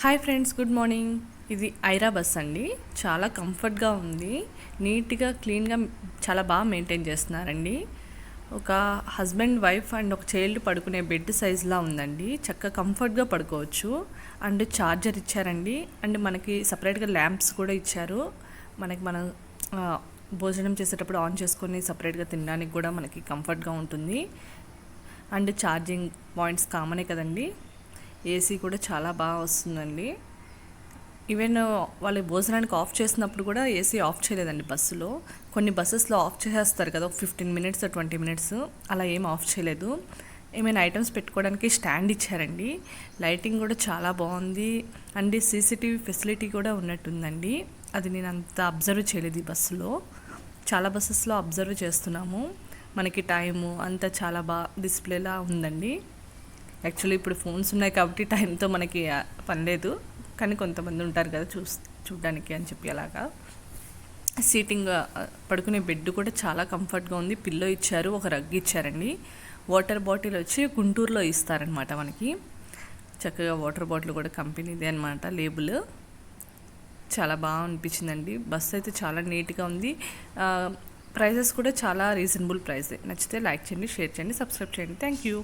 Hi friends good morning. ఇది Aira bus అండి. చాలా కంఫర్ట్గా ఉంది. నీట్గా క్లీన్గా చాలా బాగా మెయింటైన్ చేస్తున్నారండి. ఒక హస్బెండ్ వైఫ్ అండ్ ఒక చైల్డ్ పడుకునే బెడ్ సైజ్లా ఉందండి. చక్కగా కంఫర్ట్గా పడుకోవచ్చు. అండ్ చార్జర్ ఇచ్చారండి. అండ్ మనకి సపరేట్గా ల్యాంప్స్ కూడా ఇచ్చారు. మనకి మనం భోజనం చేసేటప్పుడు ఆన్ చేసుకొని సపరేట్గా తినడానికి కూడా మనకి కంఫర్ట్గా ఉంటుంది. అండ్ ఛార్జింగ్ పాయింట్స్ కామనే కదండి. ఏసీ కూడా చాలా బాగా వస్తుందండి. ఈవెన్ వాళ్ళు భోజనానికి ఆఫ్ చేసినప్పుడు కూడా ఏసీ ఆఫ్ చేయలేదండి బస్సులో. కొన్ని బస్సెస్లో ఆఫ్ చేసేస్తారు కదా ఫిఫ్టీన్ మినిట్స్ ట్వంటీ మినిట్స్ అలా ఏం ఆఫ్ చేయలేదు. ఏమైనా ఐటమ్స్ పెట్టుకోవడానికి స్టాండ్ ఇచ్చారండి. లైటింగ్ కూడా చాలా బాగుంది. అండ్ సీసీటీవీ ఫెసిలిటీ కూడా ఉన్నట్టుందండి. అది నేను అంత అబ్జర్వ్ చేయలేదు ఈ బస్సులో. చాలా బస్సెస్లో అబ్జర్వ్ చేస్తున్నాము. మనకి టైము అంతా చాలా బాగా డిస్ప్లేలా ఉందండి. యాక్చువల్లీ ఇప్పుడు ఫోన్స్ ఉన్నాయి కాబట్టి టైంతో మనకి పని లేదు. కానీ కొంతమంది ఉంటారు కదా చూ చూడడానికి అని చెప్పి అలాగా. సీటింగ్ పడుకునే బెడ్ కూడా చాలా కంఫర్ట్గా ఉంది. పిల్లో ఇచ్చారు ఒక రగ్ ఇచ్చారండి. వాటర్ బాటిల్ వచ్చి గుంటూరులో ఇస్తారనమాట మనకి. చక్కగా వాటర్ బాటిల్ కూడా కంపెనీదే అనమాట లేబుల్ చాలా బాగా అనిపించిందండి. బస్ అయితే చాలా నీట్గా ఉంది. ప్రైజెస్ కూడా చాలా రీజనబుల్ ప్రైస్ నచ్చితే లైక్ చేయండి షేర్ చేయండి సబ్స్క్రైబ్ చేయండి. Thank you